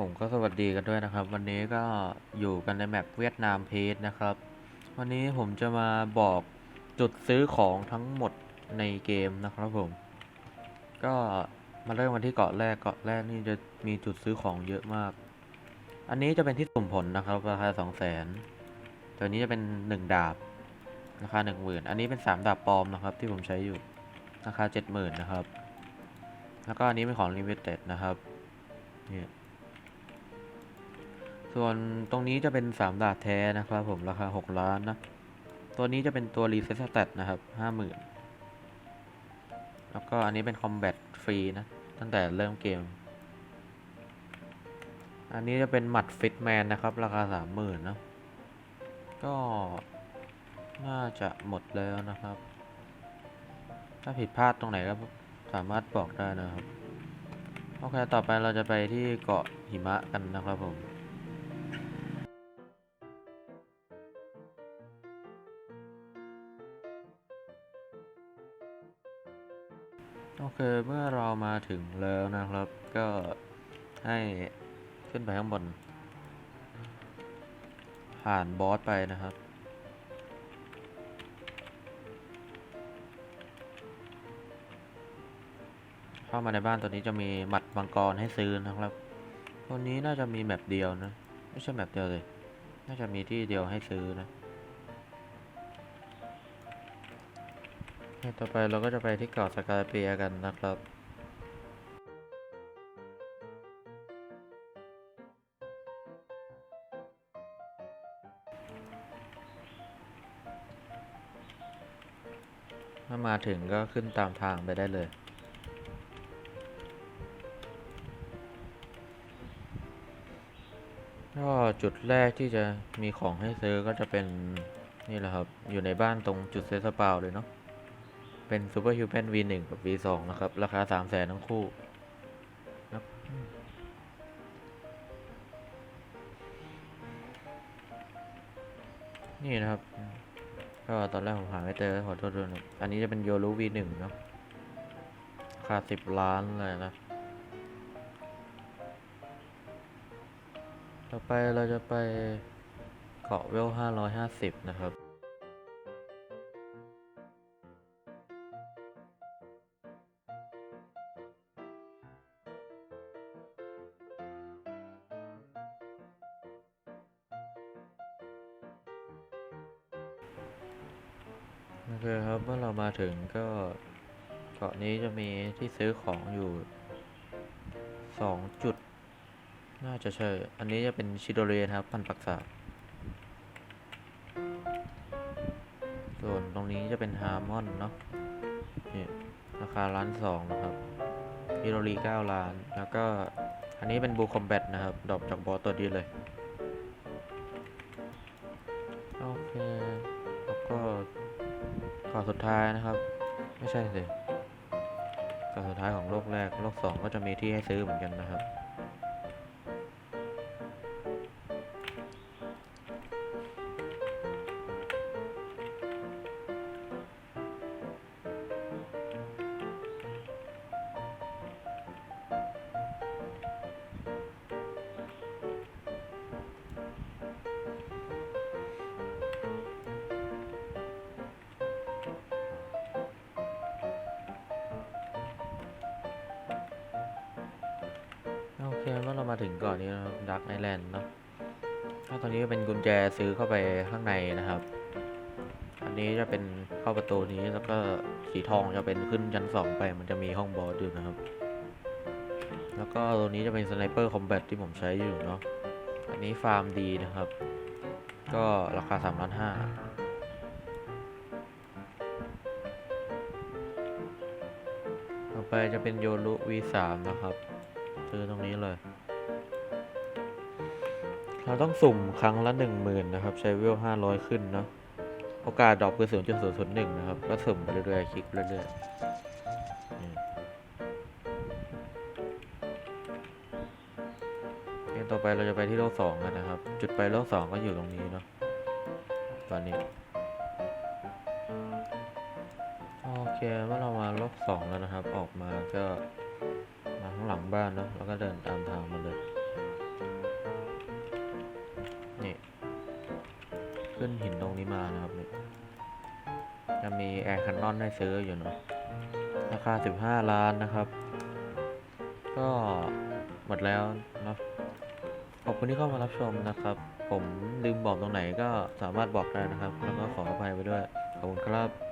ผมก็สวัสดีกันด้วยนะครับ วันนี้ก็อยู่กันในแมปเวียดนามเพจนะครับ วันนี้ผมจะมาบอกจุดซื้อของทั้งหมดในเกมนะครับผม ก็มาเริ่มกันที่เกาะแรกเกาะแรกนี่จะมีจุดซื้อของเยอะมาก อันนี้จะเป็นที่สุ่มผลนะครับ ราคาสองแสนตัวนี้จะเป็นหนึ่งดาบราคาหนึ่งหมื่นอันนี้เป็นสามดาบปลอมนะครับ ที่ผมใช้อยู่ราคาเจ็ดหมื่นนะครับ แล้วก็อันนี้เป็นของ limited นะครับนี่ ส่วนตรงนี้จะเป็นสามดาบแท้นะครับผมราคาหกล้านนะ ตัวนี้จะเป็นตัวรีเซ็ตสเตตนะครับห้าหมื่นแล้วก็อันนี้เป็นคอมแบทฟรีนะ ตั้งแต่เริ่มเกม อันนี้จะเป็นหมัดฟิตแมนนะครับ ราคาสามหมื่นนะ ก็น่าจะหมดแล้วนะครับ ถ้าผิดพลาดตรงไหนก็สามารถบอกได้นะครับ โอเค ต่อไปเราจะไปที่เกาะหิมะกันนะครับผม โอเค เมื่อเรามาถึงแล้วนะครับ ก็ให้ขึ้นไปข้างบน ผ่านบอสไปนะครับ เข้ามาในบ้านตัวนี้จะมีหมัดมังกรให้ซื้อนะครับ ตัวนี้น่าจะมีแมปเดียวนะ ไม่ใช่แมปเดียวเลย น่าจะมีที่เดียวให้ซื้อนะ ต่อไปเราก็จะไปที่เกาะสกาเปียกันนะครับถ้ามาถึงก็ขึ้นตามทางไปได้เลยก็จุดแรกที่จะมีของให้ซื้อก็จะเป็นนี่แหละครับ อยู่ในบ้านตรงจุดเซตสปาวเลยเนาะ เป็น Super Human V1 กับ V2 นะครับ ราคา 3 0 0แสนทั้งคู่นะนี่นะครับ ก็ตอนแรกผมหาไม่เจอขอโทษด้วยนะอันนี้จะเป็นโยรู V1 เนาะราคา 10 ล้านเลยนะ ต่อไปเราจะไปเกาะเวล 550 นะครับ อเคครับเมื่อเรามาถึงก็เกาะนี้จะมีที่ซื้อของอยู่สองจุด น่าจะใช่ อันนี้จะเป็นชิโดเรนครับพันปักษาส่วนตรงนี้จะเป็นฮาร์มอนเนาะนี่ราคาล้านสองนะครับฮิโรรีเก้าล้าน แล้วก็อันนี้เป็นบูคอมแบทนะครับ ดอปจากบอสตัวดีเลย ก่อนสุดท้ายนะครับ ไม่ใช่สิก่อนสุดท้ายของโลกแรกโลกสองก็จะมีที่ให้ซื้อเหมือนกันนะครับ คเมื่อเรามาถึงเก่อนนี้นะครับดักไอแลนด์เนาะก็ตอนนี้เป็นกุญแจซื้อเข้าไปข้างในนะครับ อันนี้จะเป็นเข้าประตูนี้แล้วก็สีทองจะเป็นขึ้นชั้นสองไป มันจะมีห้องบอสอยู่นะครับ แล้วก็ตัวนี้จะเป็นสไนเปอร์คอมแบทที่ผมใช้อยู่เนาะอันนี้ฟาร์มดีนะครับ ก็ราคา3ล้านห้าต่อไปจะเป็นโยรุ V3 นะครับ ซื้อตรงนี้เลย เราต้องสุ่มครั้งละหนึ่งหมื่นนะครับ ใช้เวลห้าร้อยขึ้นเนาะโอกาสดรอปคือศูนย์จุดศูนย์ศูนย์หนึ่งนะครับ ก็สุ่มไปเรื่อยๆคลิกเรื่อยๆนี่โอเต่อไปเราจะไปที่โลกสองกันนะครับ จุดไปโลกสองก็อยู่ตรงนี้เนาะตอนนี้โอเคเมื่อเรามาโลกสองแล้วนะครับ ออกมาก็ ข้างหลังบ้านนะแล้วก็เดินตามทางมาเลย นี่ ขึ้นหินตรงนี้มานะครับนี่จะมีแอร์คันนอนให้ซื้ออยู่เนาะราคา 15 ล้านนะครับ ก็หมดแล้วนะขอบคุณที่เข้ามารับชมนะครับ ผมลืมบอกตรงไหนก็สามารถบอกได้นะครับ แล้วก็ขออภัยไปด้วย ขอบคุณครับ